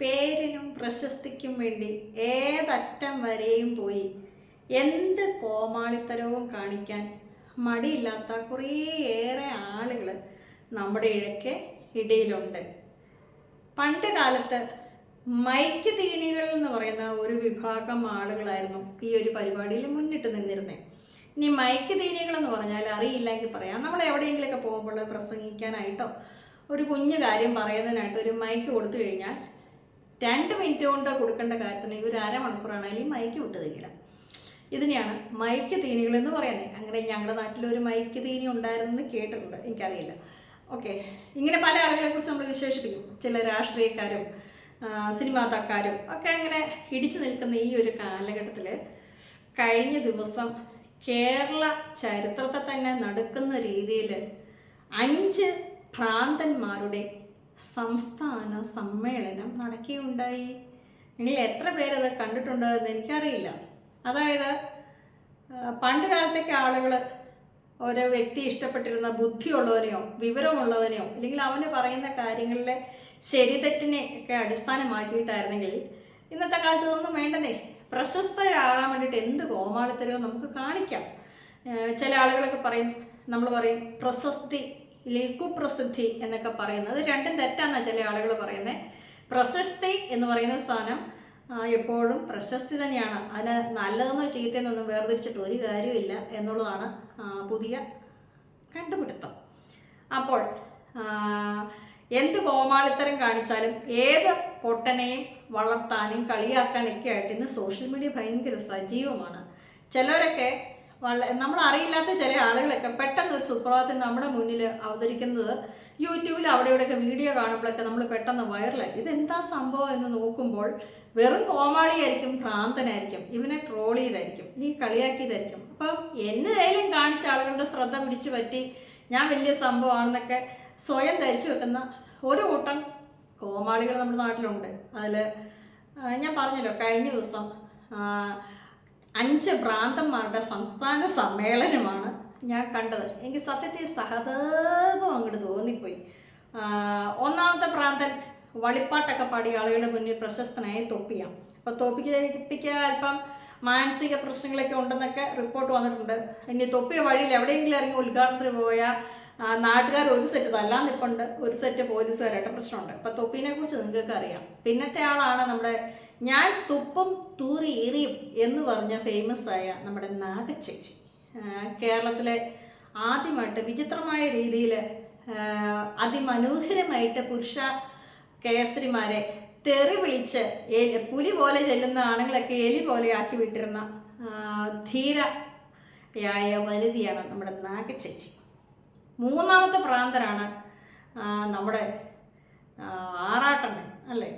പേരിനും പ്രശസ്തിക്കും വേണ്ടി ഏതറ്റം വരെയും പോയി. എന്ത് കോമാളിത്തരവും കാണിക്കാൻ മടിയില്ലാത്ത കുറേയേറെ ആളുകൾ നമ്മുടെ ഇഴയ്ക്ക് ഇടയിലുണ്ട്. പണ്ട് കാലത്ത് മൈക്ക് തീനികൾ എന്ന് പറയുന്ന ഒരു വിഭാഗം ആളുകളായിരുന്നു ഈ ഒരു പരിപാടിയിൽ മുന്നിട്ട് നിന്നിരുന്നത് ഇനി മൈക്ക് തീനികൾ എന്ന് പറഞ്ഞാൽ അറിയില്ലെങ്കിൽ പറയാം. നമ്മൾ എവിടെയെങ്കിലുമൊക്കെ പോകുമ്പോൾ പ്രസംഗിക്കാനായിട്ടോ ഒരു കുഞ്ഞു കാര്യം പറയുന്നതിനായിട്ട് ഒരു മൈക്ക് കൊടുത്തു കഴിഞ്ഞാൽ രണ്ട് മിനിറ്റ് കൊണ്ട് കൊടുക്കേണ്ട കാര്യത്തിന് ഒരു അരമണിക്കൂറാണെങ്കിലും മൈക്ക് വിട്ടു തരില്ല ഇതിനെയാണ് മൈക്ക് തീനികൾ എന്ന് പറയുന്നത്. അങ്ങനെ ഞങ്ങളുടെ നാട്ടിൽ ഒരു മൈക്ക് തീനി ഉണ്ടായിരുന്നെന്ന് കേട്ടിട്ടുണ്ട്. എനിക്കറിയില്ല. ഓക്കെ ഇങ്ങനെ പല ആളുകളെ കുറിച്ച് നമ്മൾ വിശേഷിപ്പിക്കും. ചില രാഷ്ട്രീയക്കാരും സിനിമാതാക്കാരും ഒക്കെ അങ്ങനെ ഇടിച്ചു നിൽക്കുന്ന ഈ ഒരു കാലഘട്ടത്തിൽ കഴിഞ്ഞ ദിവസം കേരള ചരിത്രത്തെ തന്നെ നടക്കുന്ന രീതിയിൽ അഞ്ച് ഭ്രാന്തന്മാരുടെ സംസ്ഥാന സമ്മേളനം നടക്കുകയുണ്ടായി. നിങ്ങൾ എത്ര പേരത് കണ്ടിട്ടുണ്ട് എന്ന് എനിക്കറിയില്ല. അതായത് പണ്ട് കാലത്തൊക്കെ ആളുകൾ ഓരോ വ്യക്തി ഇഷ്ടപ്പെട്ടിരുന്ന ബുദ്ധിയുള്ളവനെയോ വിവരമുള്ളവനെയോ അല്ലെങ്കിൽ അവന് പറയുന്ന കാര്യങ്ങളിലെ ശരി തെറ്റിനെ ഒക്കെ അടിസ്ഥാനമാക്കിയിട്ടായിരുന്നെങ്കിൽ ഇന്നത്തെ കാലത്ത് ഇതൊന്നും വേണ്ടതേ പ്രശസ്തരാകാൻ വേണ്ടിയിട്ട് എന്ത് കോമാളിത്തരവും നമുക്ക് കാണിക്കാം. ചില ആളുകളൊക്കെ പറയും നമ്മൾ പറയും പ്രശസ്തി അല്ലെങ്കിൽ പ്രസിദ്ധി എന്നൊക്കെ പറയുന്നത്. രണ്ടും തെറ്റാന്നാണ് ചില ആളുകൾ പറയുന്നത് പ്രശസ്തി എന്ന് പറയുന്ന സാധനം എപ്പോഴും പ്രശസ്തി തന്നെയാണ്. അതിന് നല്ലതെന്നോ ചീത്തയെന്നൊന്നും വേർതിരിച്ചിട്ട് ഒരു കാര്യമില്ല എന്നുള്ളതാണ് പുതിയ കണ്ടുപിടുത്തം. അപ്പോൾ എന്ത് കോമാളിത്തരം കാണിച്ചാലും ഏത് പൊട്ടനെയും വളർത്താനും കളിയാക്കാനൊക്കെ ആയിട്ട് ഇന്ന് സോഷ്യൽ മീഡിയ ഭയങ്കര സജീവമാണ്. ചിലരൊക്കെ നമ്മൾ അറിയില്ലാത്ത ചില ആളുകളൊക്കെ പെട്ടെന്ന് ഒരു സുപ്രഭാതത്തിൽ നമ്മുടെ മുന്നിൽ അവതരിക്കുന്നത് യൂട്യൂബിൽ അവിടെ ഇവിടെയൊക്കെ വീഡിയോ കാണുമ്പോഴൊക്കെ നമ്മൾ പെട്ടെന്ന് വൈറലായി. ഇതെന്താ സംഭവം എന്ന് നോക്കുമ്പോൾ വെറും കോമാളിയായിരിക്കും ഭ്രാന്തനായിരിക്കും ഇവനെ ട്രോൾ ചെയ്തായിരിക്കും നീ കളിയാക്കിയതായിരിക്കും. അപ്പം എന്നതായാലും കാണിച്ച ആളുകളുടെ ശ്രദ്ധ പിടിച്ചു പറ്റി ഞാൻ വലിയ സംഭവമാണെന്നൊക്കെ സ്വയം ധരിച്ചു വെക്കുന്ന ഒരു കൂട്ടം കോമാളികൾ നമ്മുടെ നാട്ടിലുണ്ട്. അതിൽ ഞാൻ പറഞ്ഞല്ലോ കഴിഞ്ഞ ദിവസം അഞ്ച് ഭ്രാന്തന്മാരുടെ സംസ്ഥാന സമ്മേളനമാണ് ഞാൻ കണ്ടത്. എനിക്ക് സത്യത്തെ സഹതാപം അങ്ങോട്ട് തോന്നിപ്പോയി. ഒന്നാമത്തെ പ്രാന്തൻ വളിപ്പാട്ടൊക്കെ പാടി ആളുകളുടെ മുന്നിൽ പ്രശസ്തനായ തൊപ്പിയാണ് അപ്പോൾ തൊപ്പിക്ക് അല്പം മാനസിക പ്രശ്നങ്ങളൊക്കെ ഉണ്ടെന്നൊക്കെ റിപ്പോർട്ട് വന്നിട്ടുണ്ട്. ഇനി തൊപ്പിയ വഴിയിൽ എവിടെയെങ്കിലും ഇറങ്ങി ഉദ്ഘാടനത്തിന് പോയ നാട്ടുകാർ ഒരു സെറ്റ് തല്ലാൻ നിൽപ്പുണ്ട് ഒരു സെറ്റ് പോലീസുകാരായിട്ട് പ്രശ്നമുണ്ട്. അപ്പോൾ തൊപ്പിനെ കുറിച്ച് നിങ്ങൾക്ക് അറിയാം പിന്നത്തെ ആളാണ് നമ്മുടെ ഞാൻ തുപ്പും തൂറി എറിയും എന്ന് പറഞ്ഞ ഫേമസ് ആയ നമ്മുടെ നാഗച്ചേച്ചി കേരളത്തിലെ ആദ്യമായിട്ട് വിചിത്രമായ രീതിയിൽ അതിമനോഹരമായിട്ട് പുരുഷ കേസരിമാരെ തെറി വിളിച്ച് പുലി പോലെ ചെല്ലുന്ന ആണുങ്ങളൊക്കെ എലി പോലെ ആക്കി വിട്ടിരുന്ന ധീരയായ വനിതയാണ് നമ്മുടെ നാഗച്ചേച്ചി മൂന്നാമത്തെ പ്രാന്തരാണ് നമ്മുടെ ആറാട്ടണ്ണൻ അല്ലേ?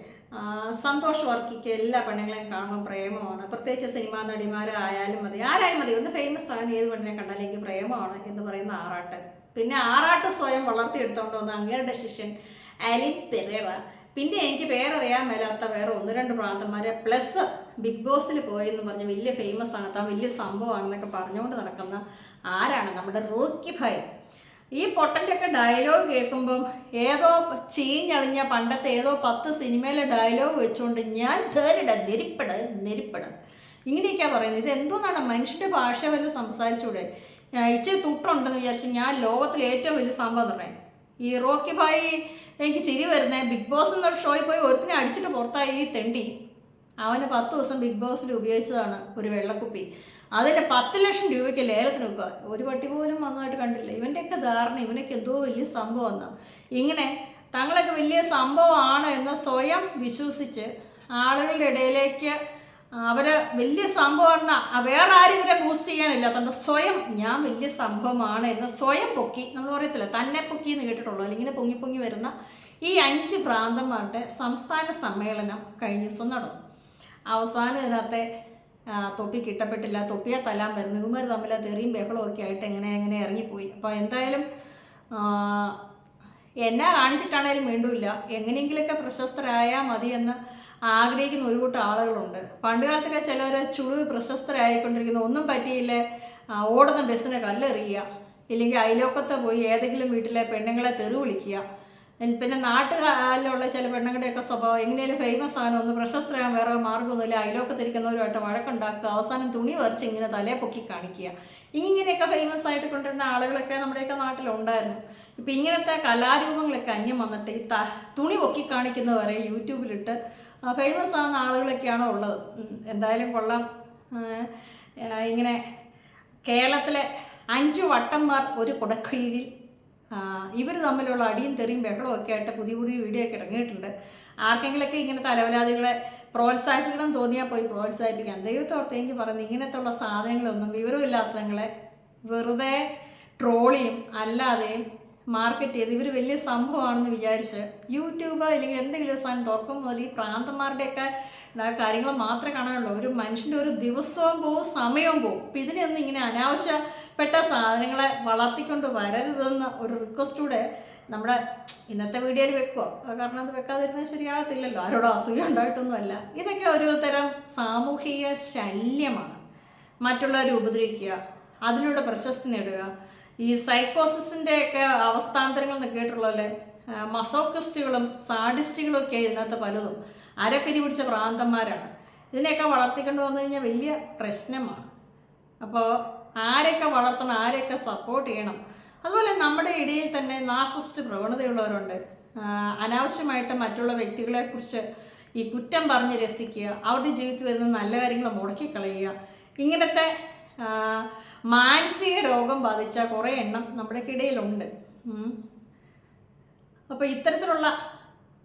സന്തോഷ് വർക്കിക്ക് എല്ലാ പെണ്ണുങ്ങളെയും കാണുമ്പോൾ പ്രേമമാണ്. പ്രത്യേകിച്ച് സിനിമാ നടിമാരായാലും മതി ആരായാലും മതി. ഒന്ന് ഫേമസ് ആകാൻ ഏത് പെണ്ണിനെ കണ്ടാലും എനിക്ക് പ്രേമമാണ് എന്ന് പറയുന്ന ആറാട്ട്. പിന്നെ ആറാട്ട് സ്വയം വളർത്തിയെടുത്തോണ്ട് വന്ന അങ്ങേരുടെ ശിഷ്യൻ അലിൻ പെരേറ പിന്നെ എനിക്ക് പേരറിയാൻ മേലാത്ത വേറെ ഒന്ന് രണ്ട് പ്രാന്തന്മാരെ പ്ലസ് ബിഗ് ബോസിൽ പോയെന്ന് പറഞ്ഞ് വലിയ ഫേമസ് ആണ്. താൻ വലിയ സംഭവമാണെന്നൊക്കെ പറഞ്ഞുകൊണ്ട് നടക്കുന്ന ആരാണ്? നമ്മുടെ റോക്കി ഭായ്. ഈ പൊട്ടന്റെ ഒക്കെ ഡയലോഗ് കേൾക്കുമ്പം ഏതോ ചീഞ്ഞളിഞ്ഞ പണ്ടത്തെ ഏതോ പത്ത് സിനിമയിലെ ഡയലോഗ് വെച്ചുകൊണ്ട് ഞാൻ തേരിട നെരിപ്പട നെരിപ്പട. ഇങ്ങനെയൊക്കെയാണ് പറയുന്നത്. ഇത് എന്തോന്നാണ് മനുഷ്യന്റെ ഭാഷ വരെ സംസാരിച്ചൂടെ? ഇച്ചിരി തുട്ടുണ്ടെന്ന് വിചാരിച്ച് ഞാൻ ലോകത്തിലെ ഏറ്റവും വലിയ സംഭവം എന്ന് പറയാം. ഈ റോക്കി ഭായി എനിക്ക് ചിരി വരുന്നത് ബിഗ് ബോസ് എന്നൊരു ഷോയിൽ പോയി ഒരുത്തിനെ അടിച്ചിട്ട് പുറത്തായി ഈ തെണ്ടി. അവന് പത്ത് ദിവസം ബിഗ് ബോസിൽ ഉപയോഗിച്ചതാണ് ഒരു വെള്ളക്കുപ്പി. അതിന്റെ പത്ത് ലക്ഷം രൂപയ്ക്ക് ലേലത്തിന് വെക്കുക ഒരു പട്ടി പോലും വന്നതായിട്ട് കണ്ടില്ല. ഇവന്റെയൊക്കെ ധാരണ ഇവനൊക്കെ എന്തോ വലിയ സംഭവമെന്ന് ഇങ്ങനെ തങ്ങളൊക്കെ വലിയ സംഭവമാണ് എന്ന് സ്വയം വിശ്വസിച്ച് ആളുകളുടെ ഇടയിലേക്ക് അവർ വലിയ സംഭവമാണ് വേറെ ആരും ഇവരെ ബൂസ്റ്റ് ചെയ്യാനില്ല. തന്റെ സ്വയം ഞാൻ വലിയ സംഭവമാണ് എന്ന് സ്വയം പൊക്കി നമ്മൾ പറയത്തില്ല തന്നെ പൊക്കി എന്ന് കേട്ടിട്ടുള്ളൂ. അല്ലെങ്കിൽ പൊങ്ങി പൊങ്ങി വരുന്ന ഈ അഞ്ച് പ്രാന്തന്മാരുടെ സംസ്ഥാന സമ്മേളനം കഴിഞ്ഞ ദിവസം നടന്നു. അവസാനം ഇതിനകത്തെ തൊപ്പി കിട്ടപ്പെട്ടില്ല. തൊപ്പിയെ തല്ലാൻ വരുന്നു ഇവന്മാർ തമ്മിൽ തെറിയും ബഹളവും ഒക്കെ ആയിട്ട് എങ്ങനെ എങ്ങനെ ഇറങ്ങിപ്പോയി. അപ്പോൾ എന്തായാലും എന്നെ കാണിച്ചിട്ടാണേലും വേണ്ടില്ല എങ്ങനെയെങ്കിലുമൊക്കെ പ്രശസ്തരായാൽ മതി എന്ന് ആഗ്രഹിക്കുന്ന ഒരു കൂട്ടം ആളുകളുണ്ട്. പണ്ടുകാലത്തൊക്കെ ചിലർ ചുളിവ് പ്രശസ്തരായിക്കൊണ്ടിരിക്കുന്ന. ഒന്നും പറ്റിയില്ലേ? ഓടുന്ന ബസ്സിനെ കല്ലെറിയുക. ഇല്ലെങ്കിൽ അയലോക്കത്തെ പോയി ഏതെങ്കിലും വീട്ടിലെ പെണ്ണുങ്ങളെ തെറി വിളിക്കുക. പിന്നെ നാട്ടുകാരിലുള്ള ചില പെണ്ണുങ്ങളുടെയൊക്കെ സ്വഭാവം എങ്ങനെയാലും ഫേമസ് ആകാൻ ഒന്ന് പ്രശസ്തരാകാൻ വേറെ മാർഗമൊന്നുമില്ല അയലോക്കത്തിരിക്കുന്നവരുമായിട്ട് വഴക്കുണ്ടാക്കുക. അവസാനം തുണി വരച്ച് ഇങ്ങനെ തലയെ പൊക്കി കാണിക്കുക. ഇങ്ങനെയൊക്കെ ഫേമസ് ആയിട്ട് കൊണ്ടിരുന്ന ആളുകളൊക്കെ നമ്മുടെയൊക്കെ നാട്ടിലുണ്ടായിരുന്നു. ഇപ്പം ഇങ്ങനത്തെ കലാരൂപങ്ങളൊക്കെ അന്യം വന്നിട്ട് ഈ ത തുണി പൊക്കി കാണിക്കുന്നവരെ യൂട്യൂബിലിട്ട് ഫേമസ് ആകുന്ന ആളുകളൊക്കെയാണോ ഉള്ളത്? എന്തായാലും കൊള്ളാം. ഇങ്ങനെ കേരളത്തിലെ അഞ്ചു വട്ടന്മാർ ഒരു കുടക്കീഴിൽ ഇവർ തമ്മിലുള്ള അടിയും തെറിയും ബഹളവും ഒക്കെ ആയിട്ട് പുതിയ പുതിയ വീഡിയോ ഒക്കെ ഇറങ്ങിയിട്ടുണ്ട്. ആർക്കെങ്കിലൊക്കെ ഇങ്ങനെ അലവലാദികളെ പ്രോത്സാഹിപ്പിക്കണം തോന്നിയാൽ പോയി പ്രോത്സാഹിപ്പിക്കാം. ദൈവത്തോർത്ത് എനിക്ക് പറയുന്നത് ഇങ്ങനത്തുള്ള സാധനങ്ങളൊന്നും വിവരമില്ലാത്തങ്ങളെ വെറുതെ ട്രോളിയും അല്ലാതെയും മാർക്കറ്റ് ചെയ്ത്. ഇവർ വലിയ സംഭവമാണെന്ന് വിചാരിച്ച് യൂട്യൂബ് അല്ലെങ്കിൽ എന്തെങ്കിലും സാധനം തുറക്കും മുതൽ ഈ പ്രാന്തന്മാരുടെയൊക്കെ കാര്യങ്ങൾ മാത്രമേ കാണാനുള്ളൂ. ഒരു മനുഷ്യന്റെ ഒരു ദിവസവും പോവും സമയവും പോവും. അപ്പം ഇതിനൊന്നും ഇങ്ങനെ അനാവശ്യപ്പെട്ട സാധനങ്ങളെ വളർത്തിക്കൊണ്ട് വരരുതെന്ന് ഒരു റിക്വസ്റ്റൂടെ നമ്മുടെ ഇന്നത്തെ വീഡിയോയിൽ വെക്കുക കാരണം അത് വെക്കാതിരുന്നാൽ ശരിയാകത്തില്ലല്ലോ. ആരോടോ അസൂയ ഉണ്ടായിട്ടൊന്നുമല്ല. ഇതൊക്കെ ഒരു തരം സാമൂഹിക ശല്യമാണ്. മറ്റുള്ളവരെ ഉപദ്രവിക്കുക അതിലൂടെ പ്രശസ്തി നേടുക ഈ സൈക്കോസിസിന്റെ ഒക്കെ അവസ്ഥാന്തരങ്ങൾ കേട്ടിട്ടുള്ളല്ലേ മസോക്കിസ്റ്റുകളും സാഡിസ്റ്റുകളും ഒക്കെ ഇതിനകത്ത് പലതും. അരപ്പിരി പിടിച്ച പ്രാന്തന്മാരാണ് ഇതിനെയൊക്കെ വളർത്തിക്കൊണ്ട് വന്നു കഴിഞ്ഞാൽ വലിയ പ്രശ്നമാണ്. അപ്പോൾ ആരൊക്കെ വളർത്തണം ആരെയൊക്കെ സപ്പോർട്ട് ചെയ്യണം. അതുപോലെ നമ്മുടെ ഇടയിൽ തന്നെ നാസിസ്റ്റ് പ്രവണതയുള്ളവരുണ്ട്. അനാവശ്യമായിട്ട് മറ്റുള്ള വ്യക്തികളെക്കുറിച്ച് ഈ കുറ്റം പറഞ്ഞ് രസിക്കുക അവരുടെ ജീവിതത്തിൽ വരുന്ന നല്ല കാര്യങ്ങൾ മുടക്കിക്കളയുക ഇങ്ങനത്തെ മാനസിക രോഗം ബാധിച്ച കുറേ എണ്ണം നമ്മുടെ ഇടയിലുണ്ട് ഉം. അപ്പോൾ ഇത്തരത്തിലുള്ള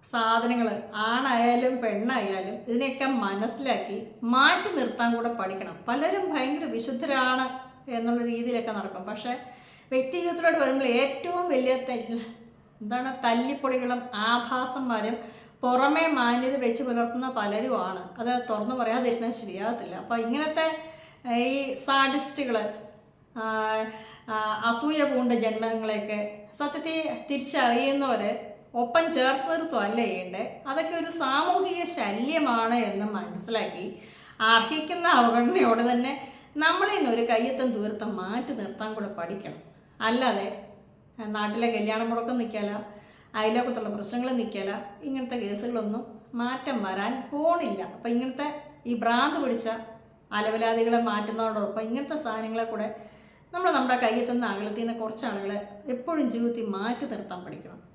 സാധനങ്ങൾ ആണായാലും പെണ്ണായാലും ഇതിനെയൊക്കെ മനസ്സിലാക്കി മാറ്റി നിർത്താൻ കൂടെ പഠിക്കണം. പലരും ഭയങ്കര വിശുദ്ധരാണ് എന്നുള്ള രീതിയിലൊക്കെ നടക്കും. പക്ഷേ വ്യക്തിജീവിതത്തിലോട്ട് വരുമ്പോൾ ഏറ്റവും വലിയ എന്താണ് തല്ലിപ്പൊടികളും ആഭാസന്മാരും പുറമേ മാന്യത വെച്ച് പുലർത്തുന്ന പലരുമാണ്. അത് തുറന്നു പറയാതിരുന്നാൽ ശരിയാകത്തില്ല. അപ്പോൾ ഇങ്ങനത്തെ ഈ സാഡിസ്റ്റുകൾ അസൂയ പൂണ്ട ജന്മങ്ങളെയൊക്കെ സത്യത്തെ തിരിച്ചറിയുന്നവർ ഒപ്പം ചേർത്ത് നിർത്തുമല്ല ചെയ്യേണ്ടത് അതൊക്കെ ഒരു സാമൂഹിക ശല്യമാണ് എന്ന് മനസ്സിലാക്കി അർഹിക്കുന്ന അവഗണനയോട് തന്നെ നമ്മളിൽ നിന്ന് ഒരു കയ്യത്തും ദൂരത്തും മാറ്റി നിർത്താൻ കൂടെ പഠിക്കണം. അല്ലാതെ നാട്ടിലെ കല്യാണം മുടക്കം നിൽക്കല അയലോക്കത്തുള്ള പ്രശ്നങ്ങൾ നിൽക്കല ഇങ്ങനത്തെ കേസുകളൊന്നും മാറ്റം വരാൻ പോണില്ല. അപ്പം ഇങ്ങനത്തെ ഈ ഭ്രാന്ത് പിടിച്ച അലവലാദികളെ മാറ്റുന്നതോടൊപ്പം ഇങ്ങനത്തെ സാധനങ്ങളെ കൂടെ നമ്മൾ നമ്മുടെ കയ്യിൽ കയ്യെത്തുന്ന അകലത്തിൽ നിന്ന് കുറച്ച് ആളുകളെ എപ്പോഴും ജീവിതത്തിൽ മാറ്റി നിർത്താൻ പഠിക്കണം.